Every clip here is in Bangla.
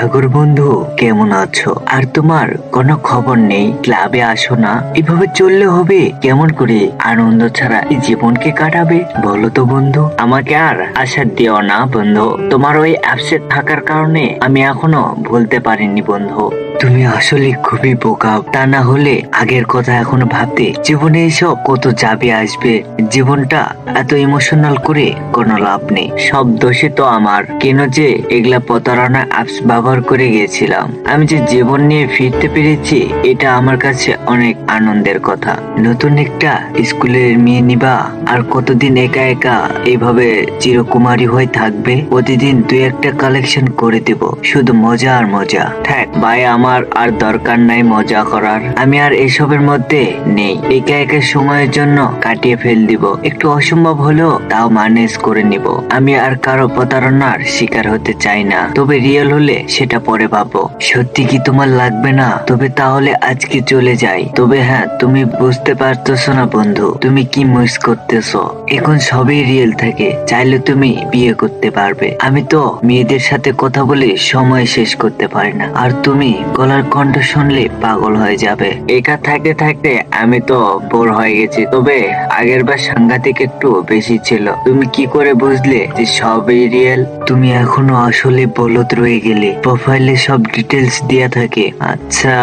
সাগর বন্ধু, কেমন আছো? আর তোমার কোনো খবর নেই? ক্লাবে আসো না? এভাবে চললে হবে? কেমন করে? আনন্দ ছাড়া এই জীবনকে কাটাবে? বলো তো বন্ধু। আমাকে আর আশা দিও না বন্ধু। তোমার ওই অ্যাপসেট থাকার কারণে আমি এখনও ভুলতে পারিনি বন্ধু। তুমি আসলে খুবই বোকা। তা না হলে আগের কথা এখন ভাবতে জীবনে এসব কত যাবে আসবে? জীবনটা এত ইমোশনাল করে কোনো লাভ নেই। সব দোষে তো আমার। কেন যে এগুলা প্রতারণা অ্যাপস ব্যবহার করে গিয়েছিলাম আমি যে জীবন নিয়ে ফিরতে পেরেছি, এটা আমার কাছে অনেক আনন্দের কথা। নতুন একটা স্কুলের মেয়ে নিবা, আর কতদিন একা একা এইভাবে চিরকুমারী হয়ে থাকবে, প্রতিদিন দুই একটা কালেকশন করে দেব, শুধু মজা আর মজা। থাক, ভাই, আমার আর দরকার নাই মজা করার। আমি আর এসবের মধ্যে নেই। একা একা সময়ের জন্য কাটিয়ে ফেল দিব। একটু অসম্ভব হলেও তাও ম্যানেজ করে নিব। আমি আর কারও প্রতারণার শিকার হতে চাই না। তবে রিয়েল হলে সেটা পরে ভাবো সত্যি কি তোমার লাগবে না? তবে তাহলে আজকে চলে যাই। তবে হ্যাঁ তুমি বুঝতে পারতেছো না বন্ধু, তুমি কি মিস করতেছো? এখন সবই রিয়েল থাকে, চাইলে তুমি বিয়ে করতে পারবে। আমি তো মেয়েদের সাথে কথা বলে সময় শেষ করতে পারি না, আর তুমি গলার কণ্ঠ শুনলে পাগল হয়ে যাবে। একা থাকতে থাকতে আমি তো বোর হয়ে গেছি, তবে আগের বার সাংঘাতিক একটু বেশি ছিল। তুমি কি করে বুঝলে যে সবই রিয়েল তুমি এখনও আসলে বলদ রয়ে গেলে প্রোফাইলে সব ডিটেলস দেয়া থাকে। আচ্ছা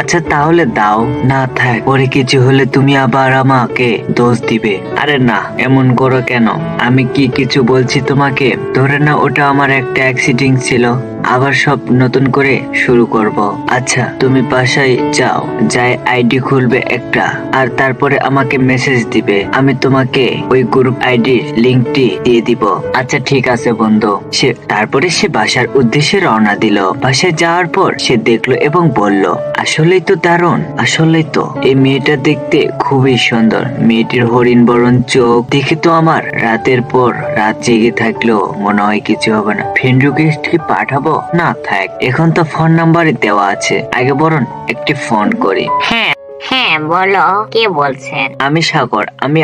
আচ্ছা তাহলে দাও। না থাক পরে কিছু হলে তুমি আবার আমাকে দোষ দিবে। আরে না, এমন করো কেন? আমি কি কিছু বলছি তোমাকে? ধরে না ওটা আমার একটা অ্যাক্সিডেন্ট ছিল। আবার সব নতুন করে শুরু করব। আচ্ছা তুমি বাসায় যাও, যাই আইডি খুলবে একটা, আর তারপরে আমাকে মেসেজ দিবে। আমি তোমাকে ওই গ্রুপ আইডির লিংকটি দিয়ে দিব। আচ্ছা ঠিক আছে বন্ধু। সে, তারপরে সে বাসার উদ্দেশ্যে রওনা দিল। বাসায় যাওয়ার পর সে দেখল এবং বলল, আসলেই তো দারুণ, আসলেই তো। এই মেয়েটা দেখতে খুবই সুন্দর। মেয়েটির হরিণ বরণ চোখ দেখে তো আমার রাতের পর রাত জেগে থাকলেও মনে হয় কিছু হবে না। ফ্রেন্ড রিকোয়েস্টকে পাঠাবো? না থাক এখন তো ফোন নাম্বারে দেওয়া আছে। আগে বরং একটি ফোন করি। হ্যাঁ হ্যাঁ বলো কে বলছেন? আমি সাগর আমি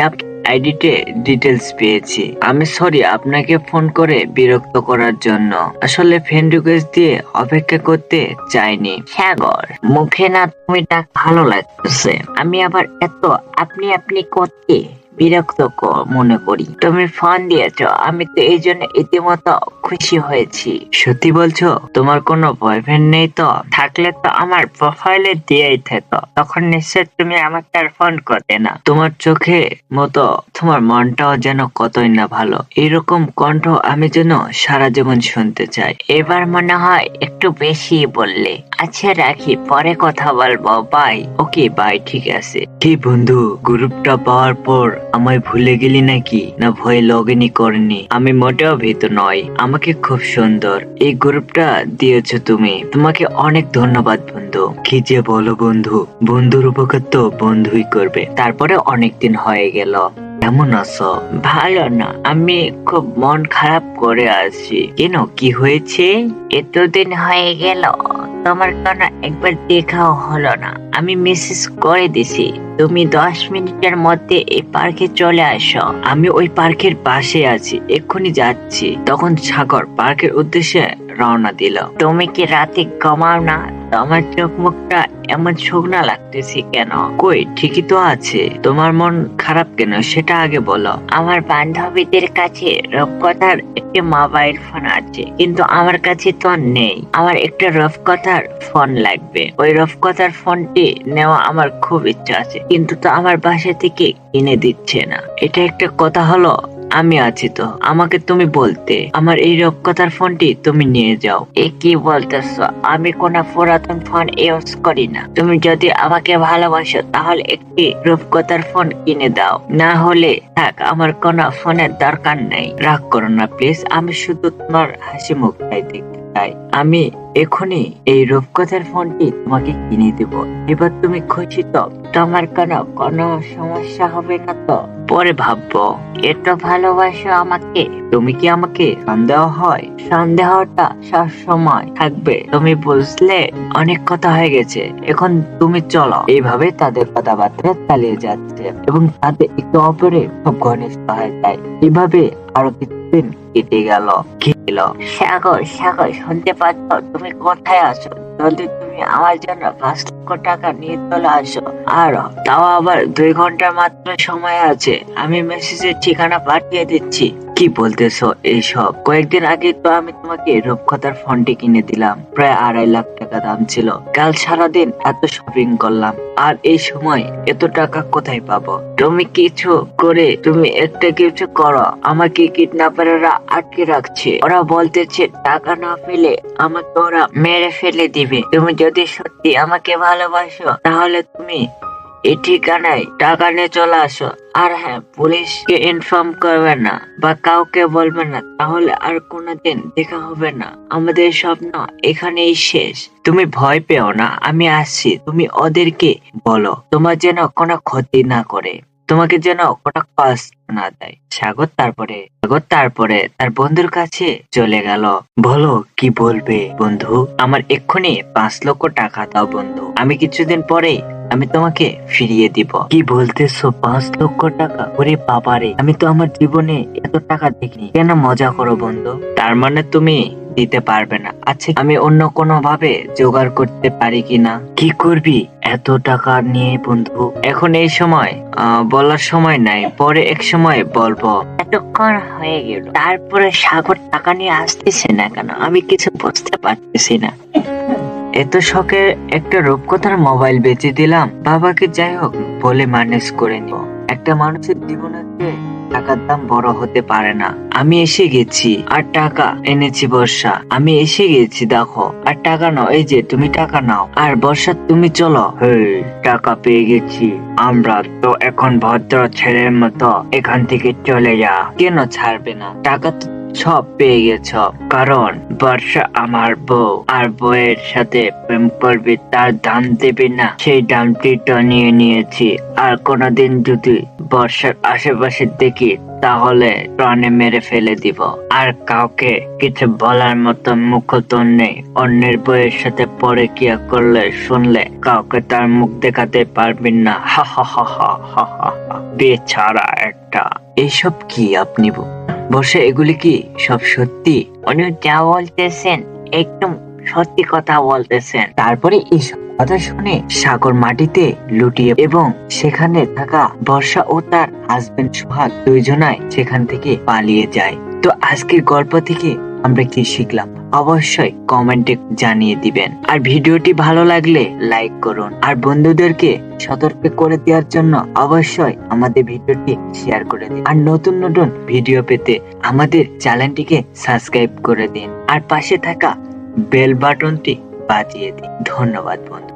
আইডিতে ডিটেলস পেয়েছি। আমি সরি আপনাকে ফোন করে বিরক্ত করার জন্য। আসলে ফ্রেন্ড রিকোয়েস্ট দিয়ে অপেক্ষা করতে চাইনি। সাগর মুখে না তুমি ডাক ভালো লাগতেছে। আমি আবার এত আপনি আপনি করতে বিরক্ত মনে করি। তুমি ফোন দিয়েছ, আমি তো এই জন্য ইতিমতো খুশি হয়েছি। সত্যি বলছো? তোমার কোনো বয়ফ্রেন্ড নেই তো? থাকলে তো আমার প্রোফাইলে দিয়েই থাকো। তখন নিশ্চয় তুমি আমাকে আর ফোন করতে না। তোমার চোখে মতো তোমার মনটাও যেন কতই না ভালো। এরকম কণ্ঠ আমি যেন সারা জীবন শুনতে চাই। এবার মনে হয় একটু বেশি বললে। আচ্ছা রাখি পরে কথা বলব। বাই ওকে বাই ঠিক আছে। কি বন্ধু গ্রুপটা পাওয়ার পর আমায় ভুলে গেলি নাকি? না ভয়ে লগ ইনই করেনি। আমি মোটেও ভীত নয় আমাকে খুব সুন্দর। এই গ্রুপটা দিয়েছ তুমি। তোমাকে অনেক ধন্যবাদ বন্ধু। কি যে বলো বন্ধু বন্ধুর উপকার তো বন্ধুই করবে। তারপরে অনেক দিন হয়ে গেল। কেমন আছো? ভালো না। আমি খুব মন খারাপ করে আছি। কেন কি হয়েছে? এতদিন হয়ে গেল। তোমার কেন একবার দেখাও হলো না। আমি মেসেজ করে দিছি, তুমি দশ মিনিটের মধ্যে এই পার্কে চলে আসো। আমি ওই পার্কের পাশে আছি, এক্ষুনি যাচ্ছি। তখন সাগর পার্কের উদ্দেশ্যে রওনা দিল। তুমি কি রাতে ঘুমাও না? তোমার চোখ মুখটা এমন শুকনা লাগতেছে কেন? কই, ঠিকই তো আছে। তোমার মন খারাপ কেন? সেটা আগে বলো। আমার বান্ধবীদের কাছে রূপকথার একটি মোবাইল ফোন আছে, কিন্তু আমার কাছে তো নেই। আমার একটা রূপকথার ফোন লাগবে। ওই রূপকথার ফোনটি নেওয়া আমার খুব ইচ্ছা আছে, কিন্তু তো আমার বাসা থেকে কিনে দিচ্ছে না। এটা একটা কথা হলো আমি আছি তো। আমাকে তুমি বলতে, আমার এই রূপকথার ফোনটি তুমি নিয়ে যাও। এ কি বলতেছ? আমি কোনো পুরাতন ফোন ইউজ করি না। তুমি যদি আমাকে ভালোবাসো, তাহলে একটি রূপকথার ফোন কিনে দাও। না হলে, থাক, আমার কোনো ফোনের দরকার নেই। রাগ করো না, প্লিজ। আমি শুধু তোমার হাসি মুখ মুখটাই দেখতে চাই। আমি এখনই এই রূপকথার ফোনটি তোমাকে কিনে দেব। এবার তুমি খুশি তো? তোমার কোনো কোনো সমস্যা হবে না তো? পরে ভাববো, এত ভালোবাসো আমাকে, তুমি কি আমাকে সন্দেহ হয়? সন্দেহটা সব সময় থাকবে। তুমি বুঝলে, অনেক কথা হয়ে গেছে। এখন তুমি চলো। এইভাবে তাদের কথাবার্তা চালিয়ে যাচ্ছে এবং তাদের একটু অপরে খুব ঘনিষ্ঠ হয়ে যায়। এইভাবে আরও কিছুদিন কেটে গেল। দিল সাগর সাগর, শুনতে পাচ্ছ? তুমি কোথায় আছো? জলদি তুমি আমার জন্য পাঁচ লক্ষ টাকা নিয়ে চলে আসো। আর তাও আবার দুই ঘণ্টার মাত্র সময় আছে। আমি মেসেজের ঠিকানা পাঠিয়ে দিচ্ছি। কি বলতেছো এইসব? কয়েকদিন আগে তো আমি তোমাকে রূপকথার ফোনটি কিনে দিলাম। প্রায় আড়াই লাখ টাকা দাম ছিল। কাল সারাদিন এত শপিং করলাম। আর এই সময় এত টাকা কোথায় পাবো? তুমি কিছু করে তুমি একটা কিছু করো। আমাকে কিডন্যাপাররা আটকে রাখছে। ওরা বলতেছে, টাকা না পেলে আমাকে ওরা মেরে ফেলে দিবে। তুমি যদি সত্যি আমাকে ভালোবাসো, তাহলে তুমি এই ঠিকানায় টাকা নিয়ে চলে আসো। আর হ্যাঁ পুলিশকে ইনফর্ম করবে না বা কাউকে বলবে না, তাহলে আর কোনোদিন দেখা হবে না। আমাদের স্বপ্ন এখানেই শেষ। তুমি ভয় পেও না, আমি আসছি। তুমি ওদেরকে বলো, তোমার যেন কোনো ক্ষতি না করে। তোমাকে যেন কোনো কষ্ট না দেয়। সাগর তারপরে সাগর তারপরে তার বন্ধুর কাছে চলে গেল। বলো, কি বলবে বন্ধু? আমার এক্ষুনি পাঁচ লক্ষ টাকা দাও বন্ধু। আমি কিছুদিন পরে আমি তোমাকে ফিরিয়ে দিব। কি বলতেছো? পাঁচ লক্ষ টাকা? ওরে বাবারে, আমি তো আমার জীবনে এত টাকা দেখিনি। কেন মজা করো বন্ধু? তার মানে তুমি দিতে পারবে না। আচ্ছা আমি অন্য কোনো ভাবে জোগাড় করতে পারি কিনা? কি করবি? এত টাকা নিয়ে বন্ধু। এখন এই সময় বলার সময় নাই। পরে এক সময় বলব। এতক্ষণ হয়ে গেল। তারপরে সাগর টাকা নিয়ে আসতেছে না কেন? আমি কিছু বুঝতে পারতেছি না। এত শখের একটা রূপকথার মোবাইল বেচে দিলাম। বাবাকে যাই হোক বলে ম্যানেজ করে নিব। একটা মানুষের জীবনে টাকার দাম বড় হতে পারে না। আমি এসে গেছি, আর টাকা এনেছি বর্ষা। আমি এসে গেছি, দেখো। আর টাকা নাও, এই যে, তুমি টাকা নাও। আর বর্ষা, তুমি চলো। হে টাকা পেয়ে গেছি। আমরা তো এখন ভদ্র ছেলের মতো এখান থেকে চলে যা। কেন ছাড়বে না? টাকা তো সব পেয়ে গেছ কারণ বর্ষা আমার বউ আর বউয়ের সাথে প্রেম করবে তার দাম দেবে না সেই দামটি তো নিয়ে নিয়েছি আর কোনোদিন যদি বর্ষার আশেপাশে দেখি তাহলে প্রাণে মেরে ফেলে দিব আর কাউকে কিছু বলার মতো মুখ তো নেই অন্যের বইয়ের সাথে পরে কিয়া করলে শুনলে কাউকে তার মুখ দেখাতে পারবেন না হা হা হা হা হা হা। বেচারা একটা এইসব কি আপনি বসে এগুলি কি সব সত্যি? উনি যা বলতেছেন, একদম সত্যি কথা বলতেছেন। তারপরে এইসব কথা শুনে সাগর মাটিতে লুটিয়ে এবং সেখানে থাকা বর্ষা ও তার হাজবেন্ড সোহাগ দুইজনাই সেখান থেকে পালিয়ে যায়। তো আজকের গল্প থেকে আমরা কি শিখলাম? অবশ্যই কমেন্টে জানিয়ে দিবেন। আর ভিডিওটি ভালো লাগলে লাইক করুন। আর বন্ধুদেরকে সতর্ক করে দেওয়ার জন্য অবশ্যই আমাদের ভিডিওটি শেয়ার করে দিন। আর নতুন নতুন ভিডিও পেতে আমাদের চ্যানেলটিকে সাবস্ক্রাইব করে দিন। আর পাশে থাকা বেল বাটনটি বাজিয়ে দিন। ধন্যবাদ বন্ধু।